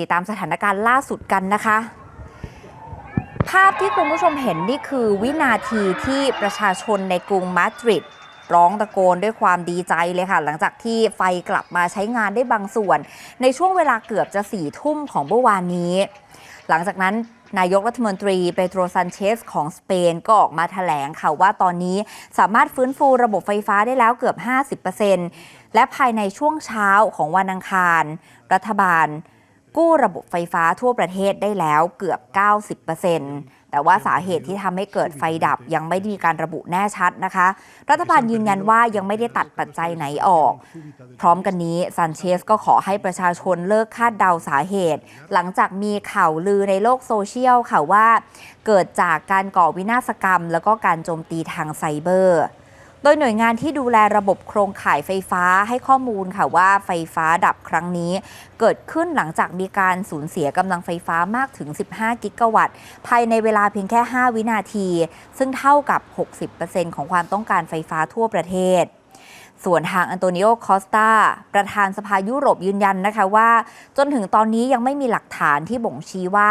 ติดตามสถานการณ์ล่าสุดกันนะคะ ภาพที่คุณผู้ชมเห็นนี่คือวินาทีที่ประชาชนในกรุงมาดริดร้องตะโกนด้วยความดีใจเลยค่ะ หลังจากที่ไฟกลับมาใช้งานได้บางส่วน ในช่วงเวลาเกือบจะสี่ทุ่มของเมื่อวานนี้ หลังจากนั้นนายกรัฐมนตรีเปโตรซันเชสของสเปนก็ออกมาแถลงค่ะว่าตอนนี้สามารถฟื้นฟูระบบไฟฟ้าได้แล้วเกือบ 50%และภายในช่วงเช้าของวันอังคาร รัฐบาล กู้ระบบไฟฟ้าทั่วประเทศได้แล้วเกือบ 90%แต่ว่าสาเหตุที่ทำให้เกิดไฟดับยังไม่ได้มีการระบุแน่ชัดนะคะ รัฐบาลยืนยันว่ายังไม่ได้ตัดปัจจัยไหนออก พร้อมกันนี้ซันเชสก็ขอให้ประชาชนเลิกคาดเดาสาเหตุ หลังจากมีข่าวลือในโลกโซเชียลค่ะว่า เกิดจากการก่อวินาศกรรม แล้วก็การโจมตีทางไซเบอร์ โดยหน่วยงานที่ดูแลระบบโครงข่ายไฟฟ้าให้ข้อมูลค่ะว่าไฟฟ้าดับครั้งนี้ เกิดขึ้นหลังจากมีการสูญเสียกำลังไฟฟ้ามากถึง 15 กิกะวัตต์ ภายในเวลาเพียงแค่ 5 วินาที ซึ่งเท่ากับ 60%ของความต้องการไฟฟ้าทั่วประเทศส่วนทางอันโตนิโอ คอสตา ประธานสภายุโรปยืนยันนะคะว่า จนถึงตอนนี้ยังไม่มีหลักฐานที่บ่งชี้ว่า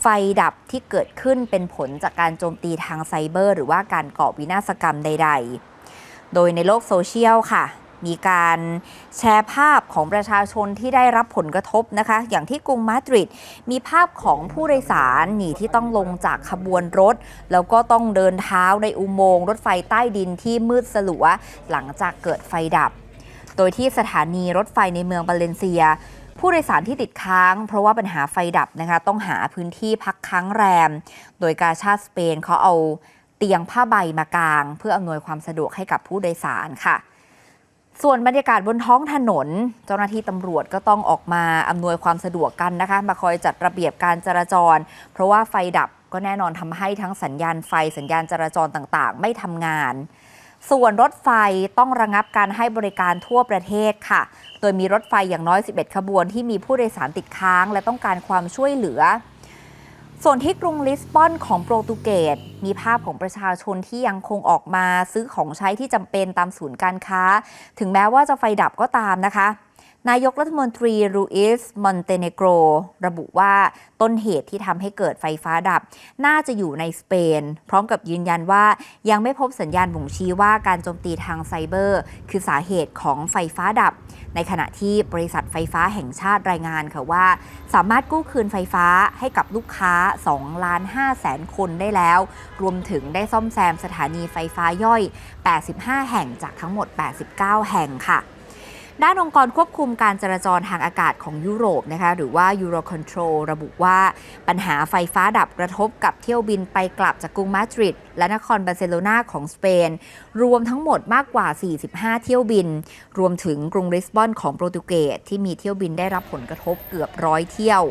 ไฟดับที่เกิดขึ้นเป็นผลจากการโจมตีทางไซเบอร์ หรือว่าการก่อวินาศกรรมใด ๆ โดยในโลกโซเชียลค่ะ มีการแชร์ภาพของประชาชนที่ได้รับผลกระทบนะคะ อย่างที่กรุงมาดริดมีภาพของผู้โดยสารหนีที่ต้องลงจากขบวนรถ แล้วก็ต้องเดินเท้าในอุโมงค์รถไฟใต้ดินที่มืดสลัว หลังจากเกิดไฟดับ โดยที่สถานีรถไฟในเมืองบาเลนเซียผู้โดยสารที่ติดค้าง เพราะว่าปัญหาไฟดับนะคะ ต้องหาพื้นที่พักค้างแรม โดยกาชาติสเปนเขาเอา เตียงผ้าใบมากาง เพื่ออำนวยความสะดวกให้กับผู้โดยสารค่ะ ส่วนบรรยากาศบนท้องถนน เจ้าหน้าที่ตำรวจก็ต้องออกมาอำนวยความสะดวกกันนะคะ มาคอยจัดระเบียบการจราจร เพราะว่าไฟดับก็แน่นอนทำให้ทั้งสัญญาณไฟสัญญาณจราจรต่างๆ ไม่ทำงาน ส่วนรถไฟต้องระงับการให้บริการทั่วประเทศค่ะ โดยมีรถไฟอย่างน้อย 11 ขบวนที่มีผู้โดยสารติดค้าง และต้องการความช่วยเหลือ ส่วนที่กรุงลิสบอนของโปรตุเกสมีภาพของประชาชนที่ยังคงออกมาซื้อของใช้ที่จำเป็นตามศูนย์การค้า ถึงแม้ว่าจะไฟดับก็ตามนะคะ นายกรัฐมนตรีรูอิสมอนเตเนโกร ระบุว่าต้นเหตุที่ทำให้เกิดไฟฟ้าดับ น่าจะอยู่ในสเปน พร้อมกับยืนยันว่ายังไม่พบสัญญาณบ่งชี้ว่าการโจมตีทางไซเบอร์ คือสาเหตุของไฟฟ้าดับ ในขณะที่บริษัทไฟฟ้าแห่งชาติรายงานค่ะว่า สามารถกู้คืนไฟฟ้าให้กับลูกค้า2ล้าน5แสนคนได้แล้ว รวมถึงได้ซ่อมแซมสถานีไฟฟ้าย่อย 85 แห่งจากทั้งหมด 89 แห่งค่ะ ด้านองค์กรควบคุมการจราจรทางอากาศของยุโรปนะคะหรือว่า Eurocontrol ระบุว่าปัญหาไฟฟ้าดับกระทบกับเที่ยวบินไปกลับจากกรุงมาดริดและนครบาร์เซโลนาของสเปน รวมทั้งหมดมากกว่า 45 เที่ยวบิน รวมถึงกรุงลิสบอนของโปรตุเกสที่มีเที่ยวบินได้รับผลกระทบเกือบร้อยเที่ยว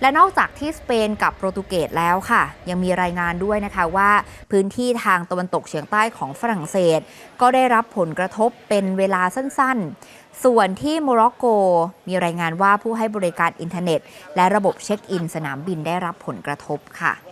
และนอกจากที่สเปนกับโปรตุเกสแล้วค่ะ ยังมีรายงานด้วยนะคะว่าพื้นที่ทางตะวันตกเฉียงใต้ของฝรั่งเศส ก็ได้รับผลกระทบเป็นเวลาสั้นๆ ส่วนที่โมร็อกโก มีรายงานว่าผู้ให้บริการอินเทอร์เน็ต และระบบเช็คอินสนามบินได้รับผลกระทบค่ะ